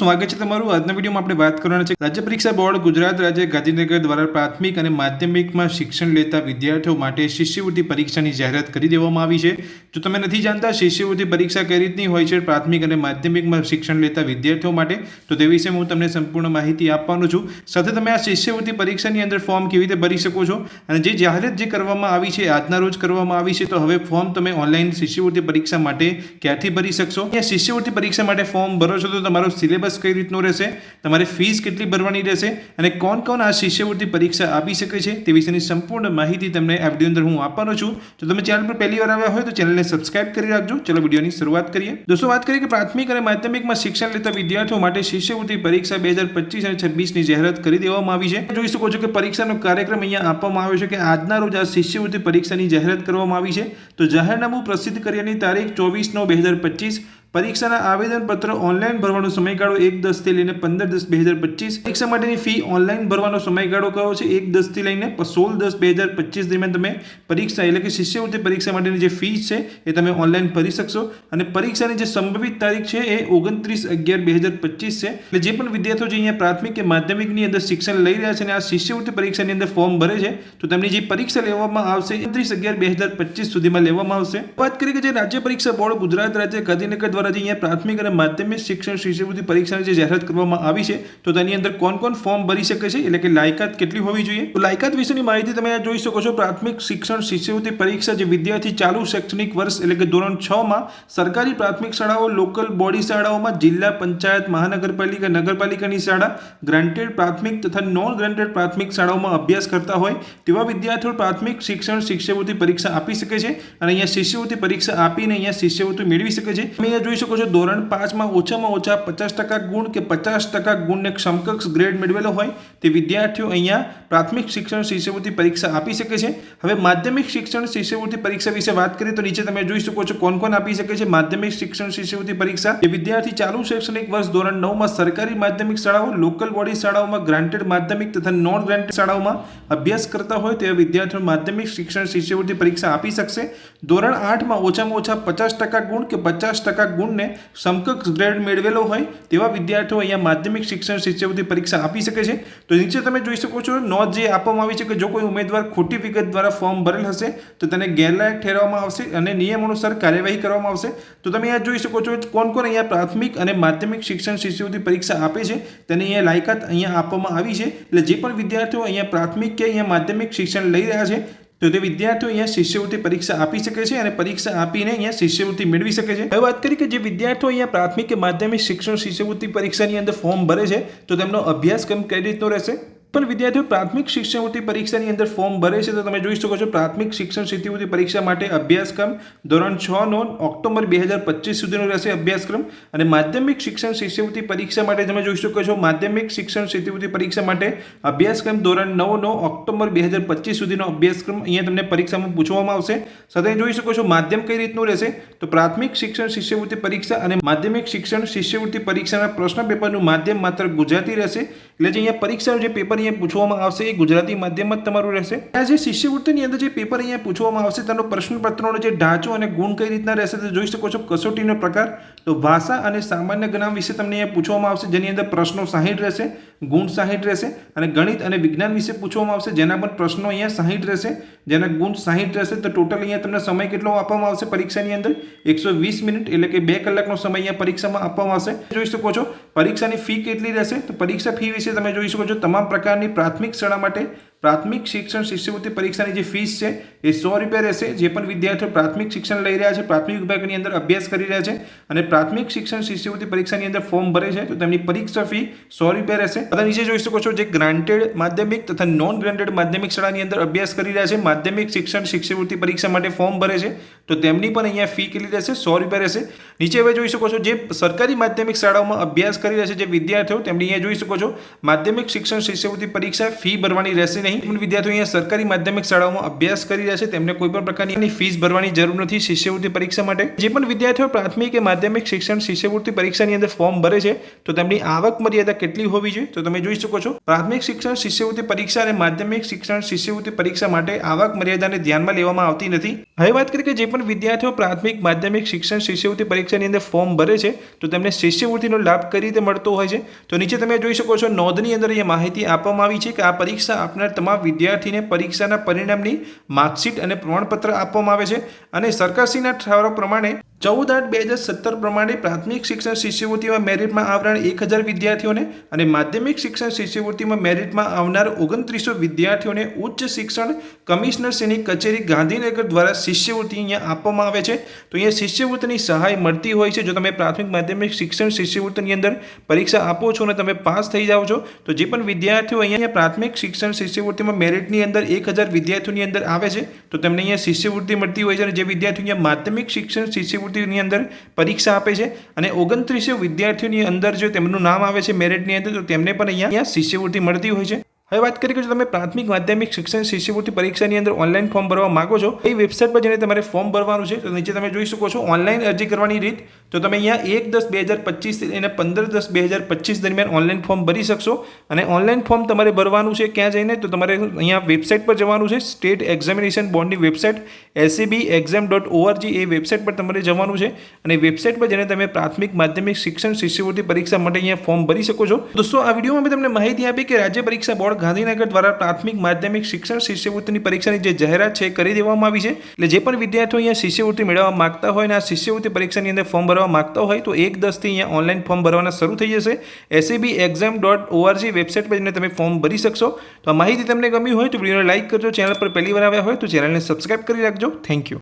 સ્વાગત છે તમારું. આજના વિડીયોમાં આપણે વાત કરવાના છે રાજ્ય પરીક્ષા બોર્ડ ગુજરાત રાજ્ય ગાંધીનગર દ્વારા પ્રાથમિક અને માધ્યમિકમાં શિક્ષણ લેતા વિદ્યાર્થીઓ માટે શિષ્યવૃત્તિ પરીક્ષાની જાહેરાત કરી દેવામાં આવી છે. જો તમે નથી જાણતા શિષ્યવૃત્તિ પરીક્ષા કઈ રીતની હોય છે પ્રાથમિક અને માધ્યમિકમાં શિક્ષણ લેતા વિદ્યાર્થીઓ માટે, તો તે વિશે હું તમને સંપૂર્ણ માહિતી આપવાનો છું. સાથે તમે આ શિષ્યવૃત્તિ પરીક્ષાની અંદર ફોર્મ કેવી રીતે ભરી શકો છો અને જે જાહેરાત જે કરવામાં આવી છે આજના રોજ કરવામાં આવી છે, તો હવે ફોર્મ તમે ઓનલાઈન શિષ્યવૃત્તિ પરીક્ષા માટે ક્યાંથી ભરી શકશો? અહીંયા શિષ્યવૃત્તિ પરીક્ષા માટે ફોર્મ ભરો છો તો તમારો સિલેબસ કઈ રીતનો રહેશે, તમારે ફીસ કેટલી ભરવાની રહેશે અને કોણ કોણ આ શિષ્યવૃત્તિ પરીક્ષા આપી શકે છે તે વિશેની સંપૂર્ણ માહિતી તમને વીડિયો અંદર હું આપવાનો છું. જો તમે ચેનલ પર પહેલી વાર આવ્યા હોય તો ચેનલને સબસ્ક્રાઇબ કરી રાખજો. ચલો વિડીયોની શરૂઆત કરીએ. દોસ્તો, વાત કરીએ કે પ્રાથમિક અને માધ્યમિકમાં શિક્ષણ લેતા વિદ્યાર્થીઓ માટે શિષ્યવૃત્તિ પરીક્ષા બે હજાર પચીસ અને છવ્વીસની જાહેરાત કરી દેવામાં આવી છે. જોઈ શકો છો કે પરીક્ષાનો કાર્યક્રમ અહીંયા આપવામાં આવ્યો છે કે આજના રોજ આ શિષ્યવૃત્તિ પરીક્ષાની જાહેરાત કરવામાં આવી છે. તો જાહેરનામું પ્રસિદ્ધ કર્યાની તારીખ ચોવીસ નવ બે હજાર પચીસ. પરીક્ષાના આવેદનપત્ર ઓનલાઈન ભરવાનો સમયગાળો એક દસથી લઈને પંદર દસ બે હજાર પચીસ. પરીક્ષા માટેની ફી ઓનલાઈન ભરવાનો સમયગાળો કયો છે? એક દસથી લઈને સોળ દસ બે હજાર પચીસ દરમિયાન તમે પરીક્ષા એટલે કે શિષ્યવૃત્તિ પરીક્ષા માટેની જે ફી છે એ તમે ઓનલાઈન ભરી શકશો. અને પરીક્ષાની જે સંભવિત તારીખ છે એ ઓગણત્રીસ અગિયાર બે હજાર પચીસ છે. એટલે જે પણ વિદ્યાર્થીઓ જે અહીંયા પ્રાથમિક કે માધ્યમિકની અંદર શિક્ષણ લઈ રહ્યા છે અને આ શિષ્યવૃત્તિ પરીક્ષાની અંદર ફોર્મ ભરે છે, તો તેમની જે પરીક્ષા લેવામાં આવશે ઓગણત્રીસ અગિયાર બે હજાર પચીસ સુધીમાં લેવામાં આવશે. વાત કરીએ કે જે રાજ્ય પરીક્ષા બોર્ડ ગુજરાત રાજ્ય ગાંધીનગર દ્વારા જે અહીંયા પ્રાથમિક અને માધ્યમિક શિક્ષણ શિષ્યવૃત્તિ પરીક્ષાની જે જાહેરાત કરવામાં આવી છે, તો તેની અંદર કોણ કોણ ફોર્મ ભરી શકે છે? એટલે કે લાયકાત કેટલી હોવી જોઈએ? તો લાયકાત વિશેની માહિતી તમે આ જોઈ શકો છો. પ્રાથમિક શિક્ષણ શિષ્યવૃત્તિ પરીક્ષા જે વિદ્યાર્થી ચાલુ શૈક્ષણિક વર્ષ એટલે કે ધોરણ છ માં સરકારી પ્રાથમિક શાળાઓ, લોકલ બોડી શાળાઓમાં જિલ્લા પંચાયત, મહાનગરપાલિકા, નગરપાલિકાની શાળા ગ્રાન્ટેડ પ્રાથમિક તથા નોન ગ્રાન્ટેડ પ્રાથમિક શાળાઓમાં અભ્યાસ કરતા હોય તેવા વિદ્યાર્થીઓ પ્રાથમિક શિક્ષણ શિષ્યવૃત્તિ પરીક્ષા આપી શકે છે અને અહીંયા શિષ્યવૃત્તિ પરીક્ષા આપીને અહીંયા શિષ્યવૃત્તિ મેળવી શકે છે. તમે અહીંયા જોઈ શકો છો, ધોરણ પાંચમાં ઓછામાં ઓછા પચાસ ટકા ગુણ કે પચાસ ટકા ગુણને સમકક્ષ ગ્રેડ મેળવેલો હોય તે વિદ્યાર્થીઓ અહીંયા પ્રાથમિક શિક્ષણ શિષ્યવૃત્તિ પરીક્ષા આપી શકે છે. હવે માધ્યમિક શિક્ષણ શિષ્યવૃત્તિ પરીક્ષા વિશે વાત કરીએ તો નીચે તમે જોઈ શકો છો કોણ કોણ આપી શકે છે. માધ્યમિક શિક્ષણ શિષ્યવૃત્તિ પરીક્ષા એ વિદ્યાર્થી ચાલુ શૈક્ષણિક વર્ષ ધોરણ નવમાં સરકારી માધ્યમિક શાળાઓ, લોકલ બોડી શાળાઓમાં ગ્રાન્ટેડ માધ્યમિક તથા નોન ગ્રાન્ટેડ શાળાઓમાં અભ્યાસ કરતા હોય તેવા વિદ્યાર્થીઓ માધ્યમિક શિક્ષણ શિષ્યવૃત્તિ પરીક્ષા આપી શકશે. ધોરણ આઠમાં ઓછામાં ઓછા પચાસ ટકા ગુણ કે પચાસ ટકા ગુણને સમકક્ષ ગ્રેડ મેળવેલો હોય તેવા વિદ્યાર્થીઓ અહીંયા માધ્યમિક શિક્ષણ શિષ્યવૃત્તિ પરીક્ષા આપી શકે છે. તો નીચે તમે જોઈ શકો છો, નોંધ જે આપવામાં આવી છે કે જો કોઈ ઉમેદવાર ખોટી વિગત દ્વારા ફોર્મ ભરેલ હશે, તો તેને ગેરલાયક ઠેરવવામાં આવશે અને નિયમ અનુસાર કાર્યવાહી કરવામાં આવશે. તો તમે અહીંયા જોઈ શકો છો કોણ કોણ અહીંયા પ્રાથમિક અને માધ્યમિક શિક્ષણ શિષ્યવૃત્તિ પરીક્ષા આપે છે, તેની અહીંયા લાયકાત અહીંયા આપવામાં આવી છે. એટલે જે પણ વિદ્યાર્થીઓ અહીંયા પ્રાથમિક કે અહીંયા માધ્યમિક શિક્ષણ લઈ રહ્યા છે તો તે વિદ્યાર્થીઓ અહીંયા શિષ્યવૃત્તિ પરીક્ષા આપી શકે છે અને પરીક્ષા આપીને અહીંયા શિષ્યવૃત્તિ મેળવી શકે છે. હવે વાત કરી કે જે વિદ્યાર્થીઓ અહીંયા પ્રાથમિક કે માધ્યમિક શિક્ષણ શિષ્યવૃત્તિ પરીક્ષાની અંદર ફોર્મ ભરે છે, તો તેમનો અભ્યાસક્રમ કઈ રીતનો રહેશે? પણ વિદ્યાર્થીઓ, પ્રાથમિક શિક્ષણવૃત્તિ પરીક્ષાની અંદર ફોર્મ ભરે છે તો તમે જોઈ શકો છો, પ્રાથમિક શિક્ષણ શિષ્યવૃત્તિ પરીક્ષા માટે અભ્યાસક્રમ ધોરણ છ નો ઓક્ટોબર બે હજાર પચીસ સુધીનો રહેશે અભ્યાસક્રમ. અને માધ્યમિક શિક્ષણ શિષ્યવૃત્તિ પરીક્ષા માટે તમે જોઈ શકો છો, માધ્યમિક શિક્ષણ શિષ્યવૃત્તિ પરીક્ષા માટે અભ્યાસક્રમ ધોરણ નવનો ઓક્ટોબર બે હજાર પચીસ સુધીનો અભ્યાસક્રમ અહીંયા તમને પરીક્ષામાં પૂછવામાં આવશે. સાથે જોઈ શકો છો, માધ્યમ કઈ રીતનું રહેશે? તો પ્રાથમિક શિક્ષણ શિષ્યવૃત્તિ પરીક્ષા અને માધ્યમિક શિક્ષણ શિષ્યવૃત્તિ પરીક્ષાના પ્રશ્ન પેપરનું માધ્યમ માત્ર ગુજરાતી રહેશે. એટલે જે અહીંયા પરીક્ષાનું જે પેપર અહીંયા પૂછવામાં આવશે. એ ગુજરાતી માધ્યમ જ તમારું રહેશે. આ જે શિષ્યવૃત્તિની અંદર જે પેપર અહીંયા પૂછવામાં આવશે, તેનો પ્રશ્નપત્રનો જે ઢાંચો અને ગુણ કઈ રીતના રહેશે તે જોઈ શકો છો. કસોટીનો પ્રકાર તો ભાષા અને સામાન્ય જ્ઞાન વિશે તમને અહીંયા પૂછવામાં આવશે, જેની અંદર પ્રશ્નો સાહીઠ રહેશે, ગુણ સાહીઠ રહેશે અને ગણિત અને વિજ્ઞાન વિશે પૂછવામાં આવશે, જેના પણ પ્રશ્નો અહીંયા સાહીઠ રહેશે, જેના ગુણ સાહીઠ રહેશે, તો ટોટલ અહીંયા તમને સમય કેટલો આપવામાં આવશે પરીક્ષાની અંદર? એકસો વીસ મિનિટ, એટલે કે બે કલાકનો સમય અહીંયા પરીક્ષામાં આપવામાં આવશે. જોઈ શકો છો, પરીક્ષાની ફી કેટલી રહેશે? તો પરીક્ષા ફી વિશે તમે જોઈ શકો છો, તમામ પ્રકારની પ્રાથમિક શાળા માટે પ્રાથમિક શિક્ષણ શિષ્યવૃત્તિ પરીક્ષાની જે ફીસ છે, એ સો રૂપિયા રહેશે. જે પણ વિદ્યાર્થીઓ પ્રાથમિક શિક્ષણ લઈ રહ્યા છે, પ્રાથમિક વિભાગની અંદર અભ્યાસ કરી રહ્યા છે અને પ્રાથમિક શિક્ષણ શિષ્યવૃત્તિ પરીક્ષાની અંદર ફોર્મ ભરે છે, તો તેમની પરીક્ષા ફી સો રૂપિયા રહેશે. તથા નીચે જોઈ શકો છો, જે ગ્રાન્ટેડ માધ્યમિક તથા નોન ગ્રાન્ટેડ માધ્યમિક શાળાની અંદર અભ્યાસ કરી રહ્યા છે, માધ્યમિક શિક્ષણ શિષ્યવૃત્તિ પરીક્ષા માટે ફોર્મ ભરે છે. તો તેમની પણ અહીંયા ફી કેટલી રહેશે? સો રૂપિયા રહેશે. નીચે હવે જોઈ શકો છો, જે સરકારી માધ્યમિક શાળાઓમાં અભ્યાસ કરી રહ્યા છે, જે વિદ્યાર્થીઓ, તેમની અહીંયા જોઈ શકો છો. માધ્યમિક શિક્ષણ શિષ્યવૃત્તિ પરીક્ષા ફી ભરવાની રહેશે નહીં. વિદ્યાર્થીઓ અહીંયા સરકારી માધ્યમિક શાળાઓમાં અભ્યાસ કરી રહ્યા છે, તેમને કોઈ પણ પ્રકારની ફીસ ભરવાની જરૂર નથી શિષ્યવૃત્તિ પરીક્ષા માટે. જે પણ વિદ્યાર્થીઓ પ્રાથમિક કે માધ્યમિક શિક્ષણ શિષ્યવૃત્તિ પરીક્ષાની અંદર ફોર્મ ભરે છે, તો તેમની આવક મર્યાદા કેટલી હોવી જોઈએ? તો તમે જોઈ શકો છો, પ્રાથમિક શિક્ષણ શિષ્યવૃત્તિ પરીક્ષા અને માધ્યમિક શિક્ષણ શિષ્યવૃત્તિ પરીક્ષા માટે આવક મર્યાદાને ધ્યાનમાં લેવામાં આવતી નથી. હવે વાત કરીએ કે જે પણ વિદ્યાર્થીઓ પ્રાથમિક, માધ્યમિક શિક્ષણ શિષ્યવૃત્તિ પરીક્ષાની અંદર ફોર્મ ભરે છે, તો તેમને શિષ્યવૃત્તિનો લાભ કઈ રીતે મળતો હોય છે? તો નીચે તમે જોઈ શકો છો, નોંધની અંદર અહીંયા માહિતી આપવામાં આવી છે કે આ પરીક્ષા આપનાર તમામ વિદ્યાર્થીને પરીક્ષાના પરિણામની માર્કશીટ અને પ્રમાણપત્ર આપવામાં આવે છે. અને સરકારશ્રીના ઠરાવ પ્રમાણે ચૌદ આઠ બે હજાર સત્તર પ્રમાણે પ્રાથમિક શિક્ષણ શિષ્યવૃત્તિમાં મેરિટમાં આવનાર એક હજાર વિદ્યાર્થીઓને અને માધ્યમિક શિક્ષણ શિષ્યવૃત્તિમાં મેરિટમાં આવનાર ઓગણત્રીસો વિદ્યાર્થીઓને ઉચ્ચ શિક્ષણ કમિશનર શ્રીની કચેરી ગાંધીનગર દ્વારા શિષ્યવૃત્તિ અહીંયા આપવામાં આવે છે. તો અહીંયા શિષ્યવૃત્તિની સહાય મળતી હોય છે. જો તમે પ્રાથમિક માધ્યમિક શિક્ષણ શિષ્યવૃત્તિની અંદર પરીક્ષા આપો છો અને તમે પાસ થઈ જાઓ છો, તો જે પણ વિદ્યાર્થીઓ અહીંયા પ્રાથમિક શિક્ષણ શિષ્યવૃત્તિમાં મેરિટની અંદર એક હજાર વિદ્યાર્થીઓની અંદર આવે છે, તો તેમને અહીંયા શિષ્યવૃત્તિ મળતી હોય છે અને જે વિદ્યાર્થીઓ અહીંયા માધ્યમિક શિક્ષણ શિષ્યવૃત્તિની અંદર પરીક્ષા આપે છે અને ઓગણત્રીસો વિદ્યાર્થીઓની અંદર જો તેમનું નામ આવે છે મેરિટની અંદર, તો તેમને પણ અહીંયા શિષ્યવૃત્તિ મળતી હોય છે. હવે વાત કરીએ કે જો તમે પ્રાથમિક માધ્યમિક શિક્ષણ શિષ્યવૃત્તિ પરીક્ષાની અંદર ઓનલાઈન ફોર્મ ભરવા માગો છો, એ વેબસાઇટ પર જઈને તમારે ફોર્મ ભરવાનું છે. તો નીચે તમે જોઈ શકો છો ઓનલાઈન અરજી કરવાની રીત. તો તમે અહીંયા એક દસ બે હજાર પચીસ અને પંદર દસ બે હજાર પચીસ દરમિયાન ઓનલાઈન ફોર્મ ભરી શકશો. અને ઓનલાઈન ફોર્મ તમારે ભરવાનું છે ક્યાં જઈને? તો તમારે અહીંયા વેબસાઇટ પર જવાનું છે સ્ટેટ એક્ઝામિનેશન બોર્ડની website SCB exam dot ORG એ વેબસાઇટ પર તમારે જવાનું છે. અને વેબસાઇટ પર જઈને તમે પ્રાથમિક માધ્યમિક શિક્ષણ શિષ્યવૃત્તિ પરીક્ષા માટે અહીંયા ફોર્મ ભરી શકો છો. દોસ્તો, આ વિડીયોમાં મેં તમને માહિતી આપી કે રાજ્ય પરીક્ષા બોર્ડ ગાંધીનગર દ્વારા પ્રાથમિક માધ્યમિક શિક્ષણ શિષ્યવૃત્તિની પરીક્ષાની જે જાહેરાત છે કરી દેવામાં આવી છે. એટલે જે પણ વિદ્યાર્થીઓ અહીંયા શિષ્યવૃત્તિ મેળવવા માગતા હોય અને આ શિષ્યવૃત્તિ પરીક્ષાની અંદર ફોર્મ ભરવા માગતા હોય તો એક દસથી અહીંયા ઓનલાઈન ફોર્મ ભરવાના શરૂ થઈ જશે. SEB exam dot ORG website પર તમે ફોર્મ ભરી શકશો. તો આ માહિતી તમને ગમી હોય તો વિડીયોને લાઇક કરજો. ચેનલ પર પહેલી વાર આવ્યા હોય તો ચેનલને સબસ્ક્રાઇબ કરી રાખજો. Thank you.